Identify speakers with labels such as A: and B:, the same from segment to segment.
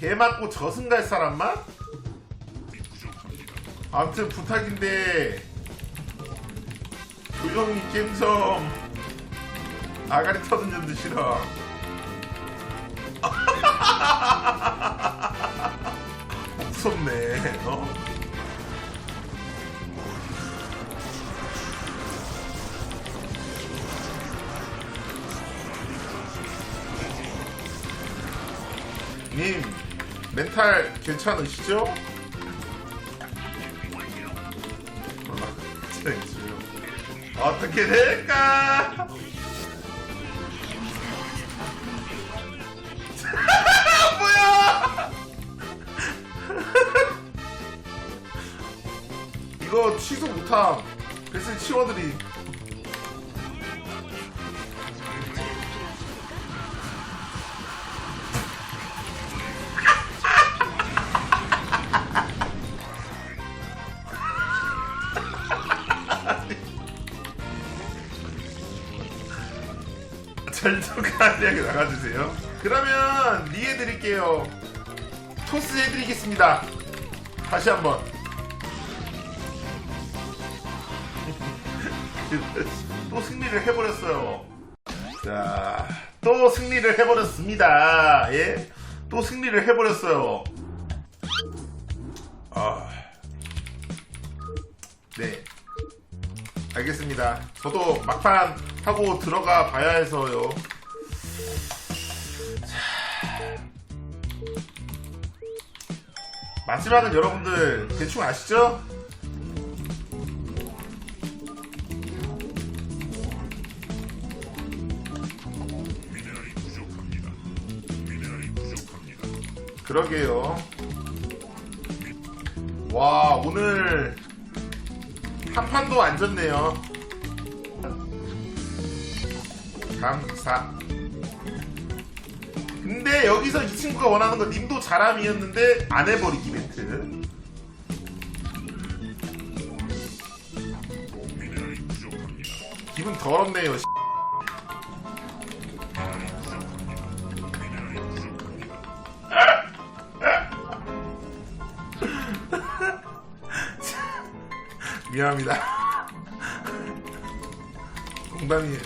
A: 개 맞고 저승 갈 사람만? 아무튼 부탁인데 조정님 게임 좀 아가리 터는 좀 드시라 무섭네 어? 멘탈 괜찮으시죠? 어떻게 될까? 뭐야? 이거 취소 못함. 그래서 치워드리. 그러면 리 해 드릴게요. 토스 해드리겠습니다. 다시 한번. 또 승리를 해버렸어요. 자, 또 승리를 해버렸습니다. 예? 또 승리를 해버렸어요. 아. 네. 알겠습니다. 저도 막판 하고 들어가 봐야 해서요. 마지막은 여러분들 대충 아시죠? 그러게요. 와, 오늘 한 판도 안 졌네요. 감사. 근데 여기서 이 친구가 원하는 건 님도 잘함이었는데 안 해버리기 더럽네요. 씨. 미안합니다. 농담이에요.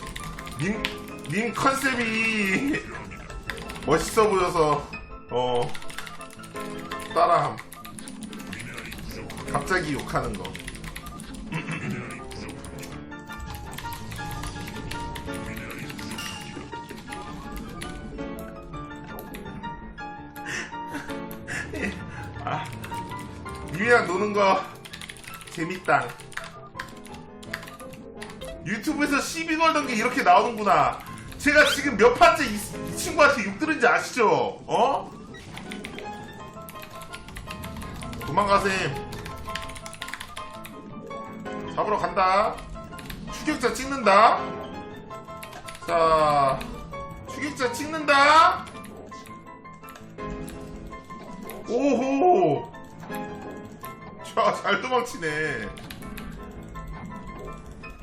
A: 님, 님 컨셉이 멋있어 보여서, 어, 따라함. 갑자기 욕하는 거. 노는 거 재밌다. 유튜브에서 시비 걸던 게 이렇게 나오는구나. 제가 지금 몇 판째 이, 이 친구한테 욕 들은지 아시죠? 어? 도망가셈. 잡으러 간다. 추격자 찍는다. 자, 추격자 찍는다. 오호. 자, 잘 도망치네.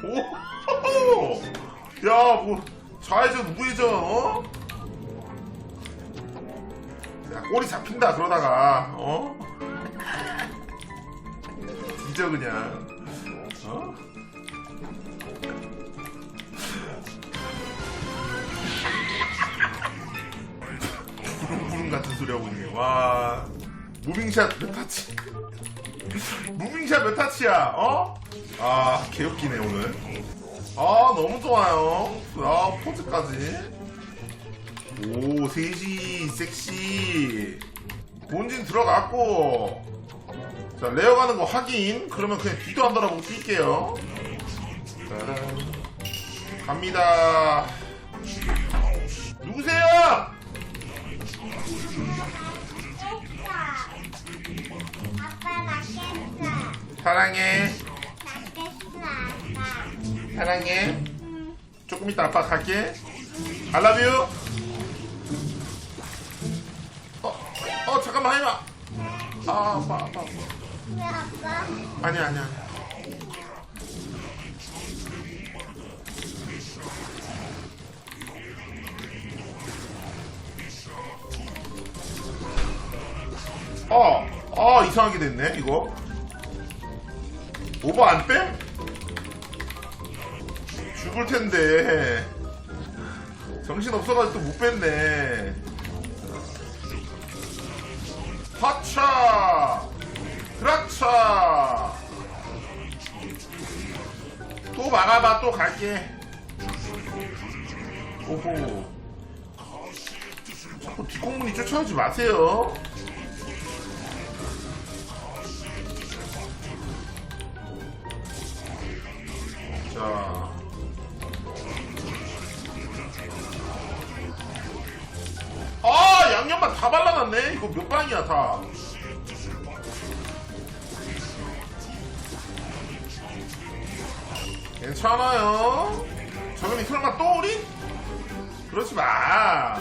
A: 오, 야, 뭐 좌회전 우회전, 어? 야, 꼬리 잡힌다 그러다가, 어? 뒤져 그냥, 어? 부릉부릉 같은 소리 하고 있네. 와, 무빙샷 몇 타치? 무빙샷 몇 타치야? 어? 아, 개웃기네, 오늘. 아, 너무 좋아요. 아, 포즈까지. 오, 세지, 섹시. 본진 들어갔고. 자, 레어 가는 거 확인. 그러면 그냥 뒤도 안 돌아보고 뛸게요. 갑니다. 누구세요? 사랑해. 사랑해. 조금 이따 아빠 갈게. I love you. 어, 어, 잠깐만, 마. 아, 아빠, 아빠, 아빠.
B: 왜 아빠?
A: 아니야, 아니야. 아, 아 이상하게 됐네 이거. 오버 안 뺨? 죽을 텐데. 정신 없어가지고 또 못 뺐네. 하차! 그렇차! 또 막아봐, 또 갈게. 오호. 자꾸 뒷공문이 쫓아오지 마세요. 자. 아, 양념만 다 발라놨네? 이거 몇 방이야, 다. 괜찮아요. 저놈이 설마 또 우리? 그러지 마.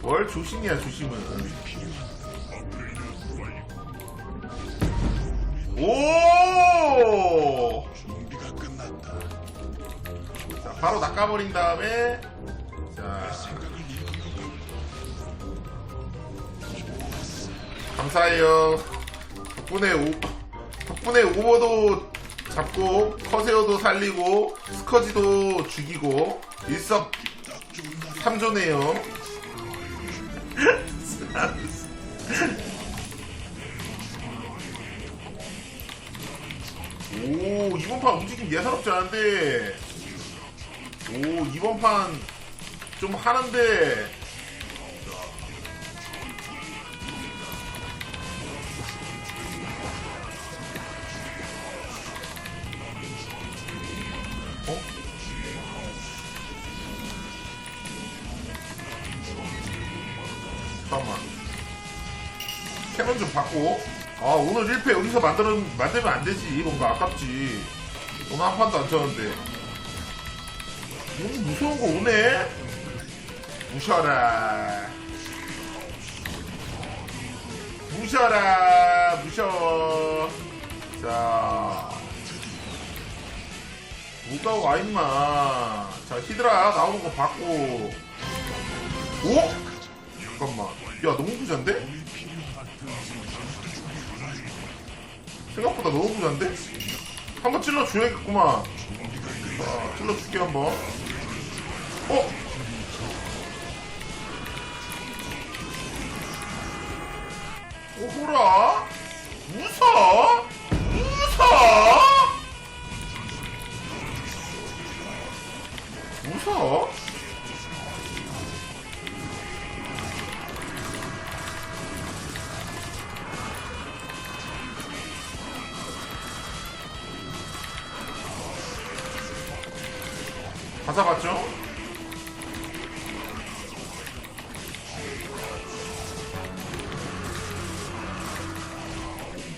A: 뭘 조심이야, 조심은. 오!
C: 준비가 끝났다.
A: 자, 바로 낚아버린 다음에, 자, 감사해요. 덕분에 오, 덕분에 오버도 잡고, 커세어도 살리고, 스커지도 죽이고, 일석 삼조네요. 오, 이번 판 움직임 예사롭지 않은데, 오, 이번 판 좀 하는데, 어? 잠깐만. 캐논 좀 받고. 아, 오늘 1패 여기서 만들어, 만들면 안 되지. 뭔가 아깝지. 오늘 한 판도 안 쳤는데. 너무 무서운 거 오네? 무셔라. 무셔라, 무셔. 자. 뭐가 와, 임마. 자, 히드라 나오는 거 받고. 오? 잠깐만. 야, 너무 부잔데? 생각보다 너무 부잔데? 한번 찔러줘야겠구만. 자, 찔러줄게, 한번. 어? 오호라? 웃어? 웃어? 웃어? 다 잡았죠?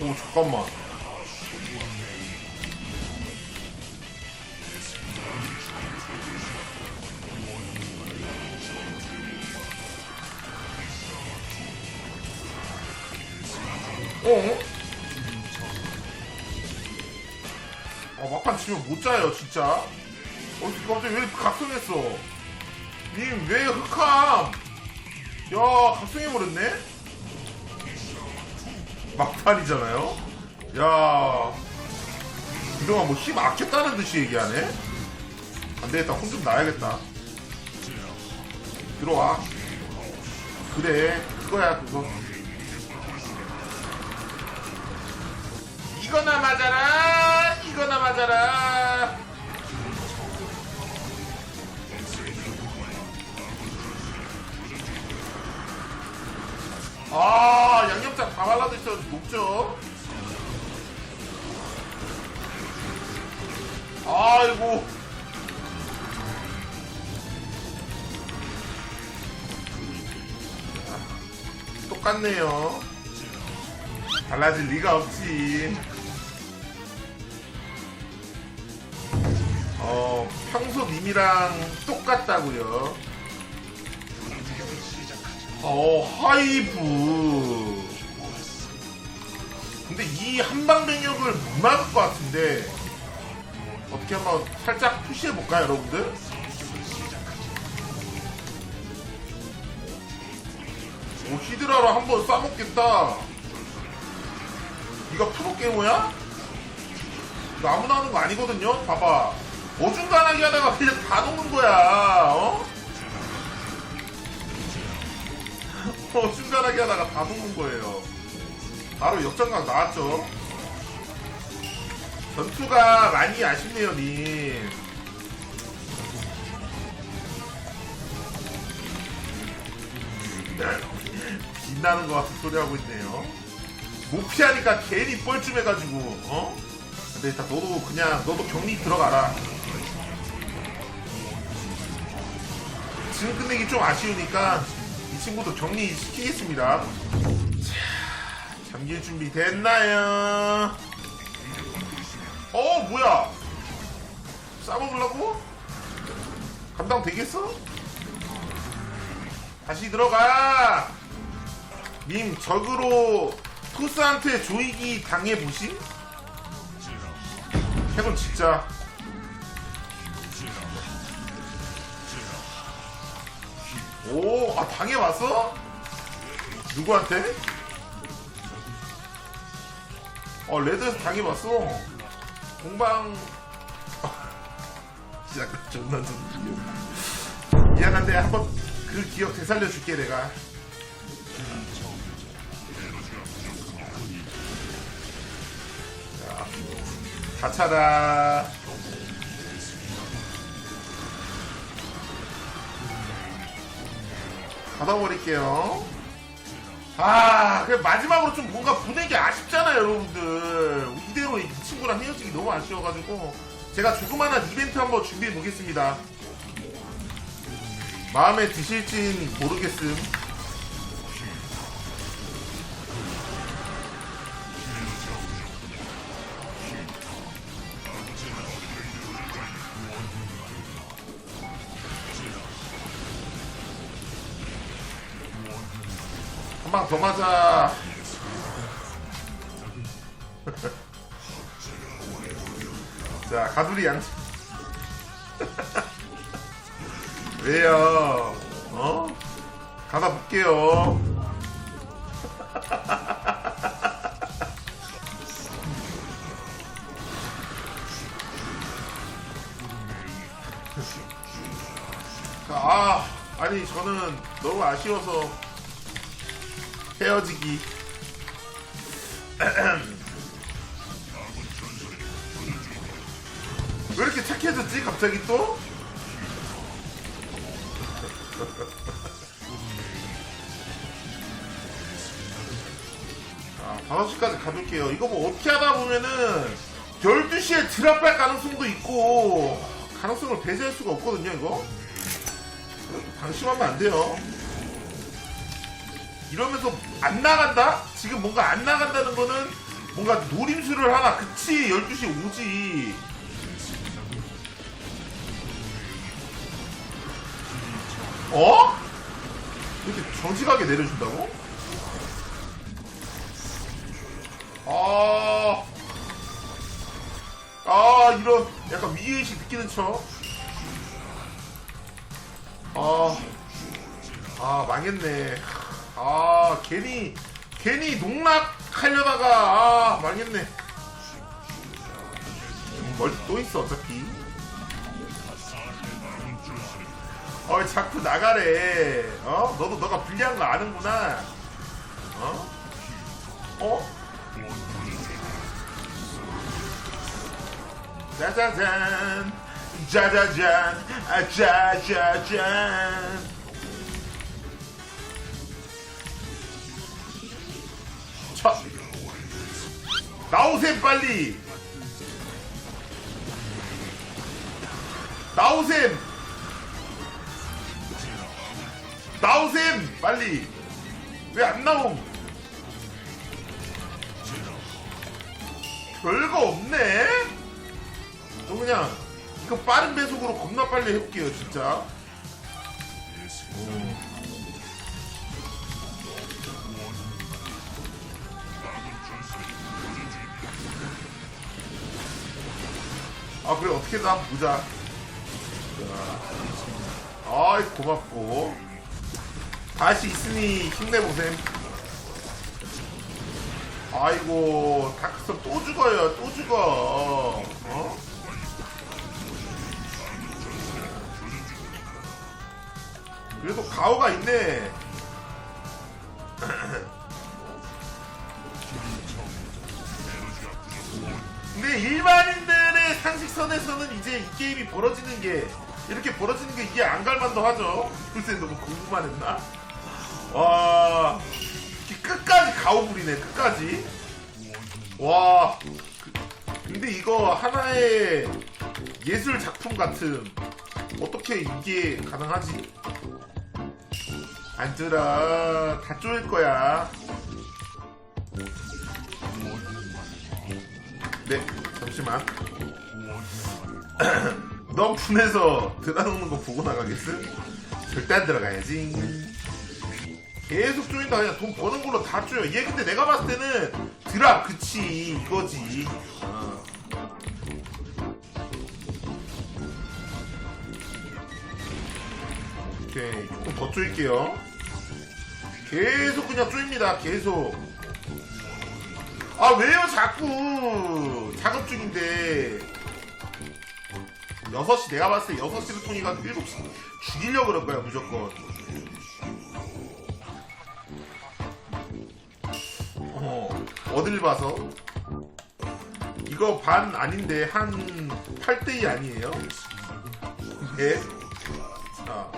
A: 오 잠깐만 어? 아 막판 치면 못 자요 진짜 어 갑자기 왜 각성했어? 님 왜 흑함? 야 각성해버렸네? 막판이잖아요? 야. 그동안 뭐 힘 아꼈다는 듯이 얘기하네? 안 되겠다. 혼 좀 나야겠다. 들어와. 그래. 그거야 그거. 이거나 맞아라! 이거나 맞아라 아 양념장 다 발라져 있어 녹죠 아이고. 똑같네요. 달라질 리가 없지. 어 평소 님이랑 똑같다고요 어 하이브 근데 이 한방 병력을 못 막을 것 같은데 어떻게 한번 살짝 푸시해 볼까요 여러분들? 오 히드라로 한번 싸먹겠다 이거 프로게이머야? 아무나 하는 거 아니거든요 봐봐 어중간하게 하다가 그냥 다 녹는 거야 어? 어중간하게 하다가 다 녹는 거예요 바로 역전각 나왔죠 전투가 많이 아쉽네요 님 빛나는 것 같은 소리 하고 있네요. 못 피하니까 괜히 뻘쭘해가지고, 어? 근데 일단 너도 그냥, 너도 격리 들어가라. 지금 끝내기 좀 아쉬우니까 이 친구도 격리 시키겠습니다. 자, 잠길 준비 됐나요? 어, 뭐야? 싸먹으려고? 감당 되겠어? 다시 들어가! 님, 적으로 토스한테 조이기 당해보심? 해본 진짜. 오, 아, 당해봤어? 누구한테? 어, 레드에서 당해봤어. 공방. 진짜 존나 좀 미안한데 한번 그 기억 되살려줄게 내가. 자, 다차다. 받아버릴게요. 아, 그 마지막으로 좀 뭔가 보내기 아쉽잖아요, 여러분들. 이대로 이 친구랑 헤어지기 너무 아쉬워가지고 제가 조그마한 이벤트 한번 준비해 보겠습니다. 마음에 드실진 모르겠음. 더 맞아. 자, 가두리 양. 왜요? 어? 가다 볼게요. 아, 아니 저는 너무 아쉬워서 헤어지기. 왜 이렇게 착해졌지 갑자기 또? 자, 5시까지 가둘게요. 이거 뭐 어떻게 하다 보면은 12시에 드랍할 가능성도 있고 가능성을 배제할 수가 없거든요, 이거. 방심하면 안 돼요. 이러면서 안 나간다? 지금 뭔가 안 나간다는 거는 뭔가 노림수를 하나. 그치, 12시에 오지. 어? 이렇게 정직하게 내려준다고? 아, 아, 이런 약간 위의식 느끼는 척. 아, 아, 망했네. 아, 괜히, 괜히 농락하려다가, 아, 망했네. 멀리 또 있어, 어차피. 어, 자꾸 나가래. 어? 너도 너가 불리한 거 아는구나. 어? 어? 짜자잔. 짜자잔. 아, 짜자잔. 나오셈, 빨리. 나오셈. 나오셈 빨리. 왜 안 나옴? 별거 없네. 저 그냥 이거 빠른 배속으로 겁나 빨리 해볼게요 진짜 아 그래 어떻게든 한번 보자 자. 아이 고맙고 다시 있으니 힘내보셈. 아이고, 다크섬 또 죽어요, 또 죽어. 어? 그래도 가오가 있네. 근데 일반인들의 상식선에서는 이제 이 게임이 벌어지는 게 이렇게 벌어지는 게 이게 안 갈만도 하죠. 글쎄 너무 공부만 했나? 와 끝까지 가오부리네 끝까지. 와 그- 근데 이거 하나의 예술 작품 같은 어떻게 이게 가능하지? 안들아 다 쪼일 거야. 네, 잠시만. 너 분해서 들어놓는 거 보고 나가겠음? 절대 안 들어가야지. 계속 쪼인다. 그냥 돈 버는 걸로 다 쪼여. 얘 근데 내가 봤을 때는 드랍, 그치. 이거지. 어. 오케이. 조금 더 쪼일게요. 계속 그냥 쪼입니다. 계속. 아 왜요 자꾸 작업 중인데 6시 내가 봤을 때 6시를 통해가 7시 죽이려고 그럴 거야 무조건 어 어딜 봐서 이거 반 아닌데 한 8대2 아니에요? 네? 자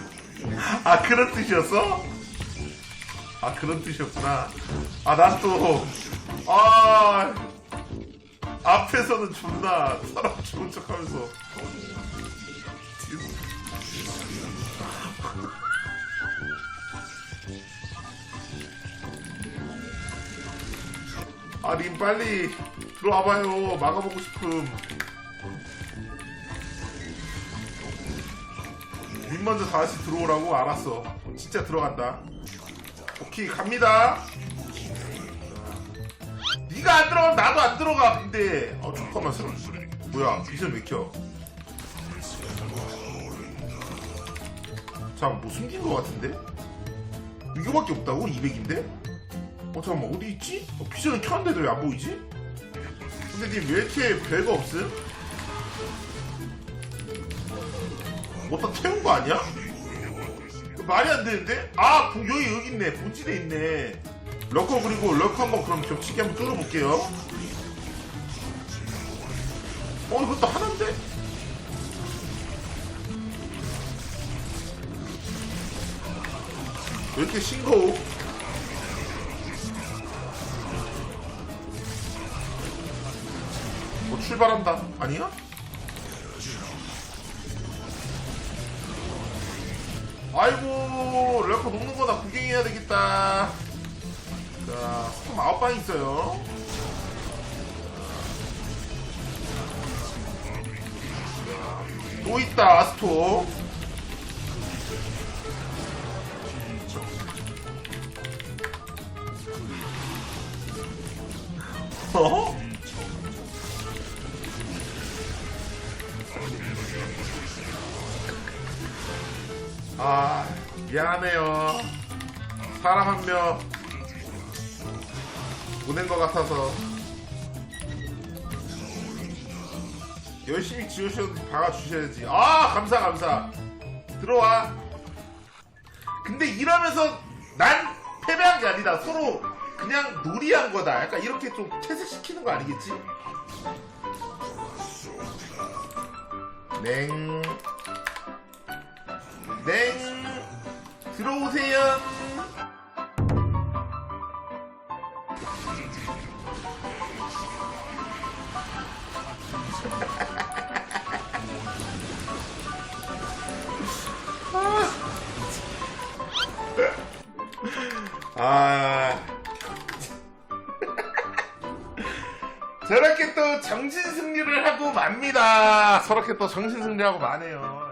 A: 아 그런 뜻이었어? 아 그런 뜻이었구나. 아 난 또 아 앞에서는 존나 사람 죽은 척 하면서 아 님 빨리 들어와봐요 막아보고 싶음. 먼저 다시 들어오라고 알았어. 진짜 들어간다. 오케이 갑니다. 네가 안 들어가면 나도 안 들어가. 근데 어 잠깐만 서 뭐야 비전 왜 켜? 잠깐 뭐 숨긴 거 같은데? 이거밖에 없다고? 200인데? 어 잠깐만 어디 있지? 어, 비전을 켰는데도 왜 안 보이지? 근데 님왜 이렇게 별거 없음? 뭐다 태운 거 아니야? 이거 말이 안 되는데? 아, 부- 여기, 여기 있네. 본진에 있네. 럭커 그리고 럭커 한번 그럼 겹치기 한번 뚫어볼게요. 어, 이것도 하나인데? 왜 이렇게 싱거워? 뭐 출발한다. 아니야? 아이고 럴커 녹는 거나 구경해야 되겠다. 자, 스톰 아홉 방 있어요. 자, 또 있다 아스토. 어? 아 미안해요. 사람 한 명 보낸 것 같아서. 열심히 지으셨는지 박아주셔야지. 아 감사 감사. 들어와. 근데 이러면서 난 패배한 게 아니다. 서로 그냥 놀이한 거다. 약간 이렇게 좀 퇴색시키는 거 아니겠지? 냉 네. 들어오세요. 아. 저렇게 또 정신 승리를 하고 맙니다. 저렇게 또 정신 승리하고 마네요.